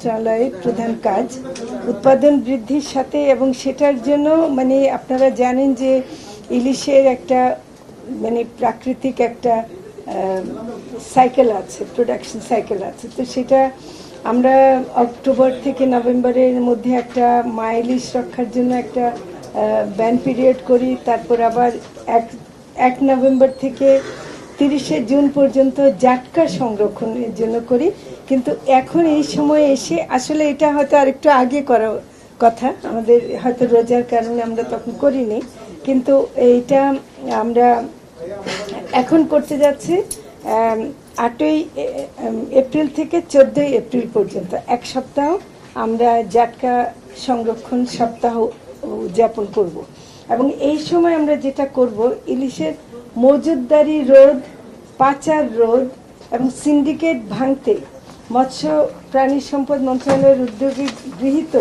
মন্ত্রণালয়ের প্রধান কাজ। উৎপাদন বৃদ্ধির সাথে এবং সেটার জন্য মানে আপনারা জানেন যে ইলিশের একটা মানে প্রাকৃতিক একটা সাইকেল আছে প্রোডাকশন সাইকেল আছে। তো সেটা আমরা অক্টোবর থেকে নভেম্বরের মধ্যে একটা মা ইলিশ রক্ষার জন্য একটা ব্যান পিরিয়ড করি। তারপর আবার এক এক নভেম্বর থেকে তিরিশে জুন পর্যন্ত জাটকা সংরক্ষণের জন্য করি, কিন্তু এখন এই সময় এসে আসলে এটা হয়তো আরেকটু আগে করা কথা, আমাদের হয়তো রোজার কারণে আমরা তখন করিনি, কিন্তু এইটা আমরা এখন করতে যাচ্ছি আটই এপ্রিল থেকে চোদ্দই এপ্রিল পর্যন্ত, এক সপ্তাহ আমরা জাটকা সংরক্ষণ সপ্তাহ উদযাপন করব। এবং এই সময় আমরা যেটা করব, ইলিশের মজুদদারি রোধ পাচার রোধ এবং সিন্ডিকেট ভাঙতে মৎস্য প্রাণী সম্পদ মন্ত্রণালয়ের উদ্যোগে গৃহীত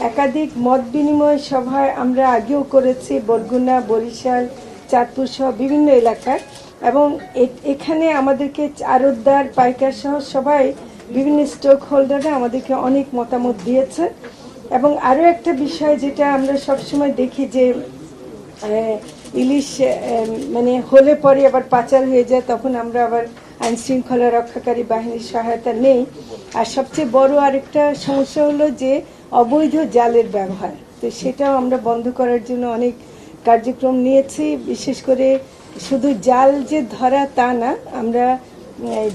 একাধিক মত বিনিময় সভায় আমরা আগেও করেছি, বরগুনা, বরিশাল, চাঁদপুর সহ বিভিন্ন এলাকায় এবং এখানে আমাদেরকে আরতদার পাইকার সহ সবাই বিভিন্ন স্টক হোল্ডাররা আমাদেরকে অনেক মতামত দিয়েছে এবং আরও একটা বিষয় যেটা আমরা সবসময় দেখি যে ইলিশ মানে হলে পরে আবার পাচার হয়ে যায়, তখন আমরা আবার আইন শৃঙ্খলা রক্ষাকারী বাহিনীর সহায়তা নেই। আর সবচেয়ে বড় আরেকটা সমস্যা হলো যে অবৈধ জালের ব্যবহার। তো সেটাও আমরা বন্ধ করার জন্য অনেক কার্যক্রম নিয়েছি, বিশেষ করে শুধু জাল যে ধরা তা না, আমরা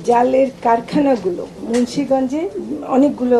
জালের কারখানাগুলো, মুন্সীগঞ্জে অনেকগুলো